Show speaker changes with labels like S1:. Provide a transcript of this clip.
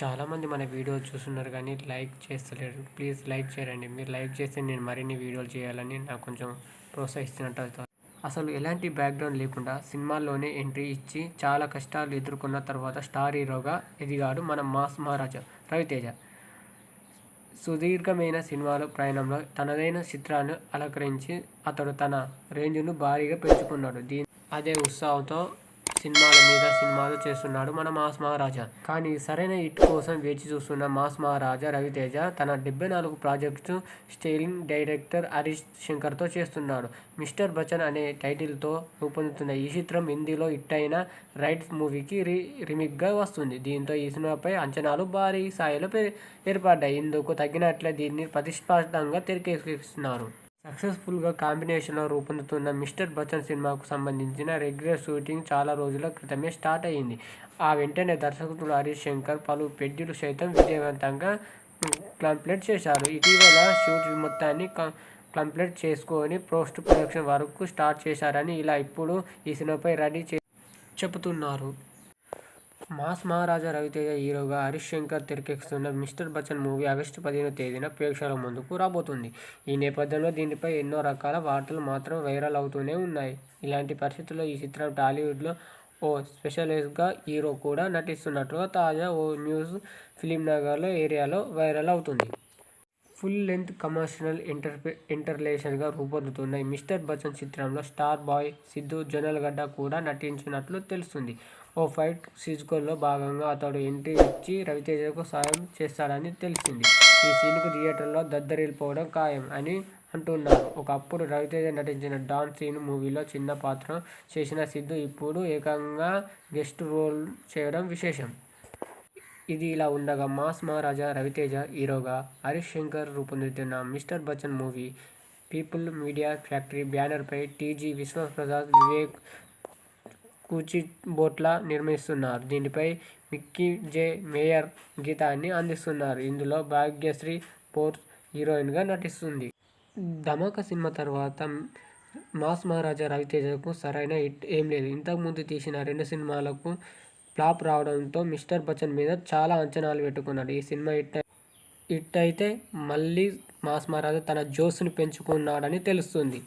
S1: చాలామంది మన వీడియో చూస్తున్నారు కానీ లైక్ చేస్తలేరు. ప్లీజ్ లైక్ చేయండి. మీరు లైక్ చేస్తే నేను మరిన్ని వీడియోలు చేయాలని నాకు కొంచెం ప్రోత్సహిస్తున్నట్టు అవుతుంది. అసలు ఎలాంటి బ్యాక్గ్రౌండ్ లేకుండా సినిమాల్లోనే ఎంట్రీ ఇచ్చి చాలా కష్టాలు ఎదుర్కొన్న తర్వాత స్టార్ హీరోగా ఎదిగాడు మన మాస్ మహారాజా రవితేజ. సుదీర్ఘమైన సినిమాల ప్రయాణంలో తనదైన చిత్రాన్ని అలంకరించి అతడు తన రేంజ్ను భారీగా పెంచుకున్నాడు. దీని అదే ఉత్సాహంతో సినిమాల మీద సినిమాలు చేస్తున్నాడు మన మాస్ మహారాజా. కానీ సరైన హిట్ కోసం వేచి చూస్తున్న మాస్ మహారాజా రవితేజ తన డెబ్బై నాలుగు ప్రాజెక్టు స్టేలింగ్ డైరెక్టర్ హరీష్ శంకర్తో చేస్తున్నాడు. మిస్టర్ బచ్చన్ అనే టైటిల్తో రూపొందుతున్న ఈ చిత్రం హిందీలో హిట్ అయిన రైట్ మూవీకి రీ రిమిక్గా వస్తుంది. దీంతో ఈ సినిమాపై అంచనాలు భారీ స్థాయిలో ఏర్పడ్డాయి. ఇందుకు తగినట్లే దీన్ని ప్రతిష్టాత్మకంగా తెరకెక్కిస్తున్నారు. సక్సెస్ఫుల్గా కాంబినేషన్లో రూపొందుతున్న మిస్టర్ బచ్చన్ సినిమాకు సంబంధించిన రెగ్యులర్ షూటింగ్ చాలా రోజుల క్రితమే స్టార్ట్ అయ్యింది. ఆ వెంటనే దర్శకుడు హరీష్ శంకర్ పలు పెడ్యూలు సైతం విజయవంతంగా కంప్లీట్ చేశారు. ఇటీవల షూట్ మొత్తాన్ని కం- కంప్లీట్ చేసుకొని పోస్ట్ ప్రొడక్షన్ వరకు స్టార్ట్ చేశారని ఇలా ఇప్పుడు ఈ సినిమాపై రెడీ చే చెబుతున్నారు. మాస్ మహారాజా రవితేజ హీరోగా హరీష్ శంకర్ తెరకెక్కుతున్న మిస్టర్ బచ్చన్ మూవీ ఆగస్టు పదిహేను తేదీన ప్రేక్షకుల ముందుకు రాబోతుంది. ఈ నేపథ్యంలో దీనిపై ఎన్నో రకాల వార్తలు మాత్రం వైరల్ అవుతూనే ఉన్నాయి. ఇలాంటి పరిస్థితుల్లో ఈ చిత్రం టాలీవుడ్లో ఓ స్పెషలిస్ట్గా హీరో కూడా నటిస్తున్నట్లుగా తాజా ఓ న్యూస్ ఫిలిం నగర్లో ఏరియాలో వైరల్ అవుతుంది. ఫుల్ లెంత్ కమర్షియల్ ఇంటర్ ఇంటర్లేషన్గా రూపొందుతున్నాయి. మిస్టర్ బచ్చన్ చిత్రంలో స్టార్ బాయ్ సిద్ధు జొన్నలగడ్డ కూడా నటించినట్లు తెలుస్తుంది. ఓ ఫైట్ సీజ్కోల్లో భాగంగా అతడు ఎంట్రీ ఇచ్చి రవితేజకు సాయం చేస్తాడని తెలిసింది. ఈ సీన్కు థియేటర్లో దద్దరిల్లిపోవడం ఖాయం అని అంటున్నారు. ఒకప్పుడు రవితేజ నటించిన డాన్ సీన్ మూవీలో చిన్న పాత్ర చేసిన సిద్ధు ఇప్పుడు ఏకంగా గెస్ట్ రోల్ చేయడం విశేషం. ఇది ఇలా ఉండగా మాస్ మహారాజా రవితేజ హీరోగా హరీష్ శంకర్ రూపొందుతున్న Mister Bachchan movie People Media Factory బ్యానర్పై టీజీ విశ్వప్రసాద్ వివేక్ కూచిబోట్ల నిర్మిస్తున్నారు. దీనిపై మిక్కీ జే మేయర్ గీతాన్ని అందిస్తున్నారు. ఇందులో భాగ్యశ్రీ పోర్ హీరోయిన్గా నటిస్తుంది. ధమాక సినిమా తర్వాత మాస్ మహారాజా రవితేజకు సరైన హిట్ ఏం లేదు. ఇంతకుముందు తీసిన రెండు సినిమాలకు ఫ్లాప్ రావడంతో మిస్టర్ బచ్చన్ మీద చాలా అంచనాలు పెట్టుకున్నాడు. ఈ సినిమా హిట్ హిట్ అయితే మళ్ళీ మాస్ మహారాజా తన జోస్ను పెంచుకున్నాడని తెలుస్తుంది.